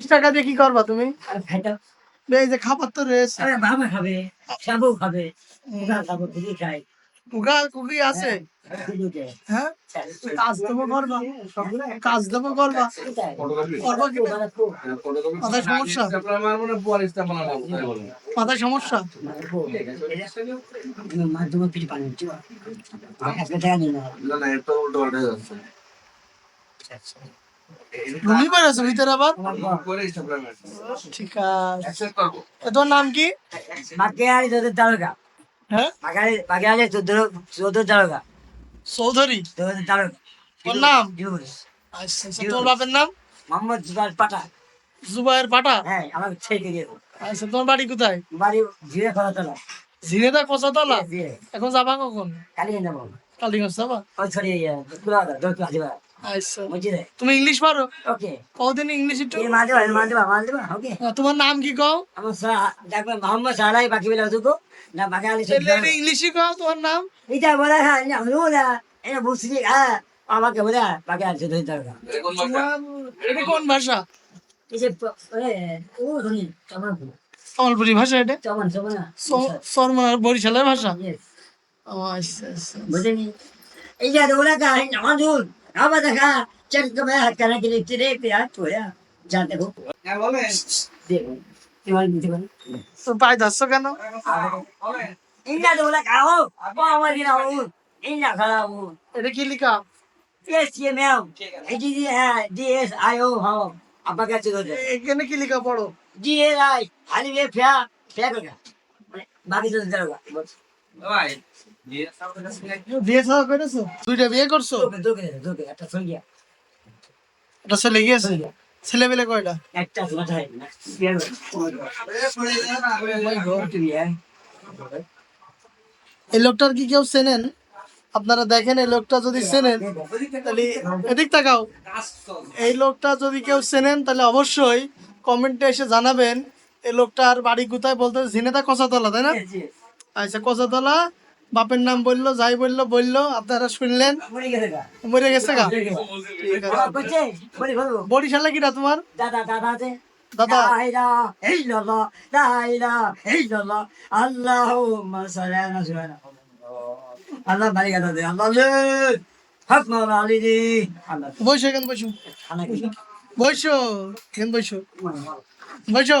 টাকা দিয়ে কি করবা তুমি? এই যে খাবার তো রয়েছে। আরে বাবা খাবে সাবু খাবে মুখা খাব খুবই খাই। কুকা কুকি আছে? হ্যাঁ কাজ দেবো করবা। কাজ দেবো করবা। করবা কি? মাথায় সমস্যা? মাথায় সমস্যা? মাধ্যমে কিছু পানি একটা টাকা দিন ঘুমিয়ে ভিতরে আবার? ঠিক আছে। তোর নাম কি? তালুকা হ্যাঁ? তালুকা চৌধুরী? তোর নাম? আচ্ছা আচ্ছা, তোর বাপের নাম? মোহাম্মদ পাটা জুবাইয়ের পাটা হ্যাঁ আমার ছেলে আচ্ছা তোমার বাড়ি কোথায়? বাড়ি জিরে খোলা তোলা ঝিনেদা কচাতলা জিরে এখন যাবা কখন? কালি নেব কালীগঞ্জ যাবা? ছড়িয়ে আচ্ছা। বুঝলে? তুমি ইংলিশ পারো? ওকে কদিন ইংলিশ একটু ওকে তোমার নাম কি কও? আমার মোহাম্মদ সালাই বাকি বেলা দুটো না বাকি আলি ইংলিশই কও তোমার নাম? এটা বলে হ্যাঁ না এটা বুঝছি হ্যাঁ আমাকে বলে বাকি আলি দরকার এটা কোন ভাষা? ও ভাষা এটা? চমন চমন বরিশালের ভাষা? ও আচ্ছা আচ্ছা বুঝেনি? এই যে ওরা কা আমার দুল আবার দেখা চেক করে হাত কানা গেলে তেরে পেয়া তোরা জানতে গো দেখো তোমার দিতে পারে তো পাই যাচ্ছ কেন? ইন্না দোলা কাও আপা আমার দিনা ও ইন্না খারাপ এটা কি লিখা? এ- এখানে কি লিখা? পড়ো। D S I hari ni pia দুইটা বিয়ে করছ? গিয়েছে. কয়টা? dia. এই লোকটার কি কেউ চেনেন? আপনারা দেখেন এই লোকটা যদি চেনেন তাহলে এদিক তাকাও। এই লোকটা যদি কেউ চেনেন তাহলে অবশ্যই কমেন্টে এসে জানাবেন এই লোকটার বাড়ি কোথায় বলতে ঝিনেদা কচাতলা তাই না. আচ্ছা কচাতলা বাপের নাম বলল যাই বলল বলল আপনারা শুনলেন? মরে গেছে গা. বরিশালে কিটা তোমার? দাদা দাদা আছে দাদা। আল্লাহ বাড়ি কথা দে আল্লাহ মাওলা আলী দি বসো এখানে বসো এখানে বসো। বসো।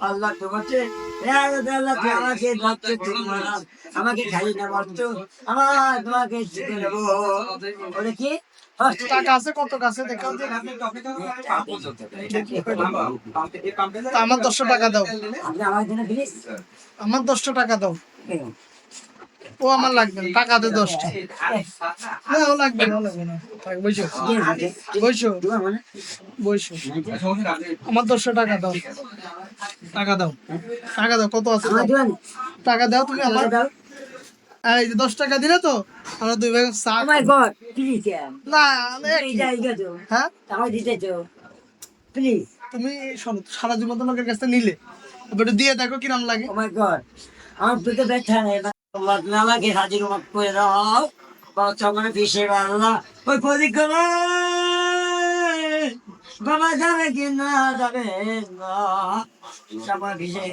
আল্লাহ তোমাকে আমাকে রাখতে তোমার আমাকে খাইয়ে না মারতো আমার তোমাকে শিখে নেব। বলে। কি? টাকা আছে কত কাছে দেখাও যে। তা আমার দশশো টাকা দাও। আমার দশটা টাকা দাও। ও আমার লাগবে না, টাকা দে দশটা না ও লাগবে না লাগবে না। বসো। মানে বসো। আমার দশটা টাকা দাও। টাকা দাও। টাকা দাও কত আছে। দিবেন। টাকা দাও তুমি আমার এই যে দশ টাকা দিলে তো আমরা দুই চা. না আমি এই একই। যা এই গেছো হ্যাঁ? প্লিজ তুমি শোনো, সারা জীবন তো লোকের কাছে নিলে। এবার একটু দিয়ে দেখো কিরম লাগে। ও মাই গড আমার পেটে ব্যথা নেই। তুমি আমাকে হাজির করে দাও। বাচ্চা মানে পিসে আল্লাহ ওই বাবা যাবে কি না যাবে না সবার পিসে